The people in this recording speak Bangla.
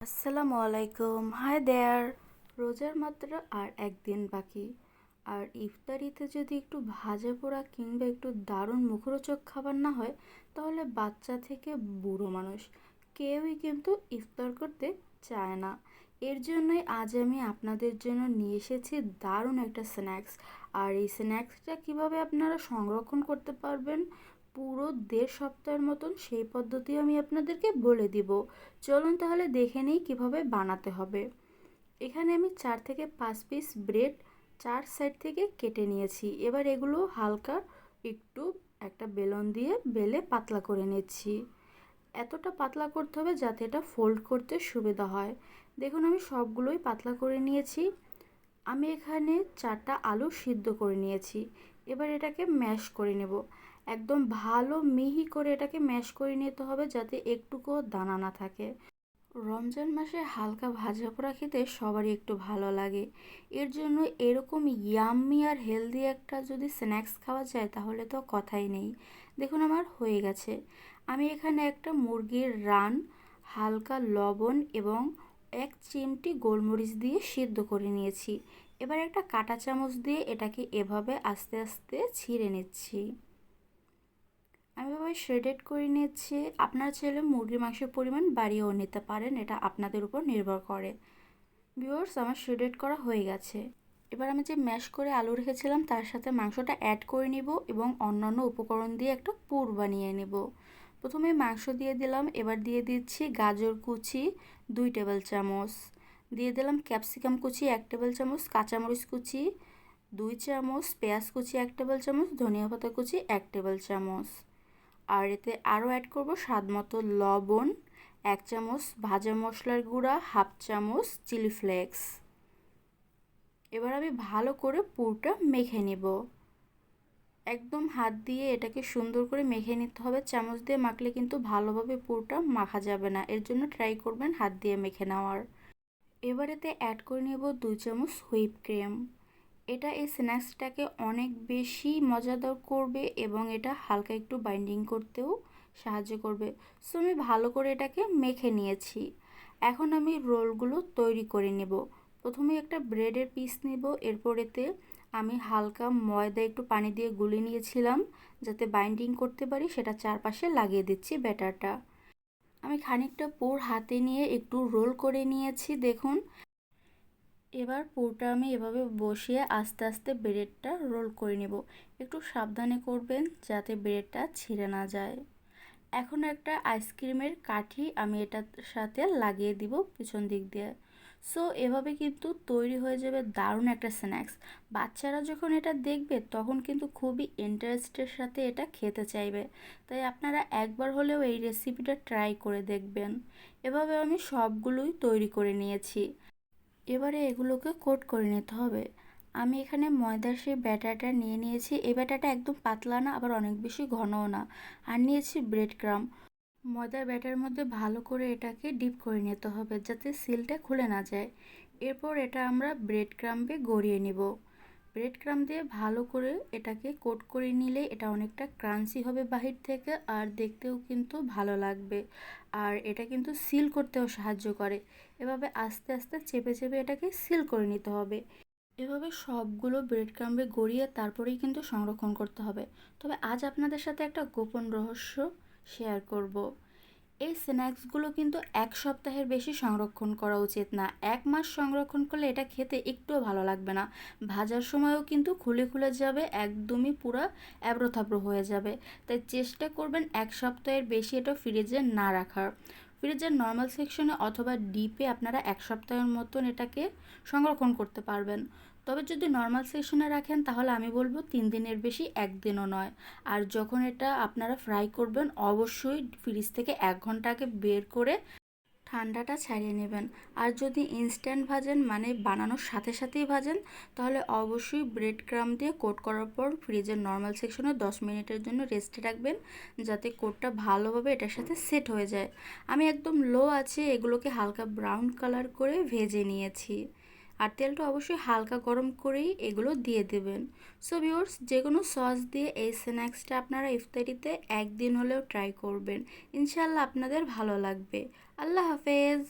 আসসালামু আলাইকুম। হাই দেয়ার রোজার মাত্র আর একদিন বাকি। আর ইফতারিতে যদি একটু ভাজা পোড়া কিংবা একটু দারুণ মুখরোচক খাবার না হয়, তাহলে বাচ্চা থেকে বুড়ো মানুষ। কেউই কিন্তু ইফতার করতে চায় না। এর জন্যই আজ আমি আপনাদের জন্য নিয়ে এসেছি দারুণ একটা স্ন্যাক্স। আর এই স্ন্যাক্সটা কীভাবে আপনারা সংরক্ষণ করতে পারবেন পুরো দেড় সপ্তাহের মতন সেই পদ্ধতি আমি আপনাদেরকে বলে দিব। চলুন তাহলে দেখে নিই কীভাবে বানাতে হবে। এখানে আমি চার থেকে পাঁচ পিস ব্রেড চার সাইড থেকে কেটে নিয়েছি। এবার এগুলো হালকা একটু একটা বেলন দিয়ে বেলে পাতলা করে নিচ্ছি। এতটা পাতলা করতে হবে যাতে এটা ফোল্ড করতে সুবিধা হয়। দেখুন আমি সবগুলোই পাতলা করে নিয়েছি। আমি এখানে চারটা আলু সিদ্ধ করে নিয়েছি। এবার এটাকে ম্যাশ করে নেব। একদম ভালো মিহি করে এটাকে ম্যাশ করে নিতে হবে যাতে একটুকুও দানা না থাকে। রমজান মাসে হালকা ভাজা পোড়া খেতে সবারই একটু ভালো লাগে। এর জন্য এরকম ইয়াম্মি আর হেলদি একটা যদি স্ন্যাক্স খাওয়া যায় তাহলে তো কথাই নেই। দেখুন আমার হয়ে গেছে। আমি এখানে একটা মুরগির রান, হালকা লবণ এবং এক চিমটি গোলমরিচ দিয়ে সিদ্ধ করে নিয়েছি। এবার একটা কাঁটা চামচ দিয়ে এটাকে এভাবে আস্তে আস্তে ছিঁড়ে নিচ্ছি। এভাবে শ্রেডেড করে নিচ্ছি। আপনার ছেলে মুরগির মাংসের পরিমাণ বাড়িয়েও নিতে পারেন, এটা আপনাদের উপর নির্ভর করে। ভিউয়ার্স আমার শ্রেডেড করা হয়ে গেছে। এবার আমি যে ম্যাশ করে আলু রেখেছিলাম, তার সাথে মাংসটা অ্যাড করে নিব এবং অন্যান্য উপকরণ দিয়ে একটা পুর বানিয়ে নেব। প্রথমে মাংস দিয়ে দিলাম, এবার দিয়ে দিচ্ছি গাজর কুচি দুই টেবিল চামচ। দিয়ে দিলাম ক্যাপসিকাম কুচি এক টেবিল চামচ, কাঁচামরিচ কুচি দুই চামচ, পেঁয়াজ কুচি এক টেবিল চামচ, ধনিয়া পাতা কুচি এক টেবিল চামচ। আর এতে আরও অ্যাড করব স্বাদ মতো লবণ, এক চামচ ভাজা মশলার গুঁড়া, হাফ চামচ চিলি ফ্লেক্স। এবার আমি ভালো করে পুরটা মেখে নেব। একদম হাত দিয়ে এটাকে সুন্দর করে মেখে নিতে হবে। চামচ দিয়ে মাখলে কিন্তু ভালোভাবে পুরটা মাখা যাবে না। এর জন্য ট্রাই করবেন হাত দিয়ে মেখে নেওয়ার। এবার এতে অ্যাড করে নেব দুই চামচ হুইপ ক্রিম। এটা এই স্ন্যাক্সটাকে অনেক বেশি মজাদার করবে এবং এটা হালকা একটু বাইন্ডিং করতেও সাহায্য করবে। সো, আমি ভালো করে এটাকে মেখে নিয়েছি। এখন আমি রোলগুলো তৈরি করে নেব। প্রথমে একটা ব্রেডের পিস নেব। এরপর এতে আমি হালকা ময়দা একটু পানি দিয়ে গুলে নিয়েছিলাম যাতে বাইন্ডিং করতে পারি, সেটা চারপাশে লাগিয়ে দিচ্ছি ব্যাটারটা। আমি খানিকটা পুর হাতে নিয়ে একটু রোল করে নিয়েছি, দেখুন। এবার পুরটা আমি এভাবে বসিয়ে আস্তে আস্তে ব্রেডটা রোল করে নেব। একটু সাবধানে করবেন যাতে ব্রেডটা ছিঁড়ে না যায়। এখন একটা আইসক্রিমের কাঠি আমি এটার সাথে লাগিয়ে দিব পিছন দিক দিয়ে। সো, এভাবে কিন্তু তৈরি হয়ে যাবে দারুণ একটা স্ন্যাক্স। বাচ্চারা যখন এটা দেখবে, তখন কিন্তু খুবই ইন্টারেস্টের সাথে এটা খেতে চাইবে। তাই আপনারা একবার হলেও এই রেসিপিটা ট্রাই করে দেখবেন। এভাবে আমি সবগুলোই তৈরি করে নিয়েছি। এবারে এগুলোকে কোট করে নিতে হবে। আমি এখানে ময়দার সেই ব্যাটারটা নিয়ে নিয়েছি। এই ব্যাটারটা একদম পাতলা না, আবার অনেক বেশি ঘনও না। আর নিয়েছি ব্রেড ক্রাম। ময়দার ব্যাটার মধ্যে ভালো করে এটাকে ডিপ করে নিতে হবে যাতে সিলটা খুলে না যায়। এরপর এটা আমরা ব্রেড ক্রাম্পে গড়িয়ে নিব। ব্রেড ক্রাম দিয়ে ভালো করে এটাকে কোট করে নিলে এটা অনেকটা ক্রাঞ্চি হবে বাহির থেকে আর দেখতেও কিন্তু ভালো লাগবে। আর এটা কিন্তু সিল করতেও সাহায্য করে। এভাবে আস্তে আস্তে চেপে চেপে এটাকে সিল করে নিতে হবে। এভাবে সবগুলো ব্রেড ক্রাম্বে গড়িয়ে তারপরেই কিন্তু সংরক্ষণ করতে হবে। তবে আজ আপনাদের সাথে একটা গোপন রহস্য শেয়ার করব। এই স্ন্যাক্সগুলো কিন্তু এক সপ্তাহের বেশি সংরক্ষণ করা উচিত না। এক মাস সংরক্ষণ করলে এটা খেতে একটুও ভালো লাগবে না। ভাজার সময়ও কিন্তু খুলে খুলে যাবে, একদমই পুরো অ্যাব্রোথাব্রো হয়ে যাবে। তাই চেষ্টা করবেন এক সপ্তাহের বেশি এটা ফ্রিজে না রাখার। ফ্রিজের নর্মাল সেকশনে অথবা ডিপে আপনারা এক সপ্তাহের মতন এটাকে সংরক্ষণ করতে পারবেন। তবে যদি নর্মাল সেকশনে রাখেন, তাহলে আমি বলব তিন দিনের বেশি একদিনও নয়। আর যখন এটা আপনারা ফ্রাই করবেন, অবশ্যই ফ্রিজ থেকে এক ঘন্টাকে বের করে ঠান্ডাটা ছাড়িয়ে নেবেন। আর যদি ইনস্ট্যান্ট ভাজেন মানে বানানোর সাথে সাথেই ভাজেন, তাহলে অবশ্যই ব্রেড ক্রাম দিয়ে কোট করার পর ফ্রিজের নর্মাল সেকশনে দশ মিনিটের জন্য রেস্টে রাখবেন, যাতে কোটটা ভালোভাবে এটার সাথে সেট হয়ে যায়। আমি একদম লো আছে এগুলোকে হালকা ব্রাউন কালার করে ভেজে নিয়েছি। আর তেলটা অবশ্যই হালকা গরম করেই এগুলো দিয়ে দেবেন। সো ভিউর্স যে কোনো সস দিয়ে এই স্ন্যাক্সটা আপনারা ইফতারিতে একদিন হলেও ট্রাই করবেন। ইনশাল্লাহ আপনাদের ভালো লাগবে। আল্লাহ হাফেজ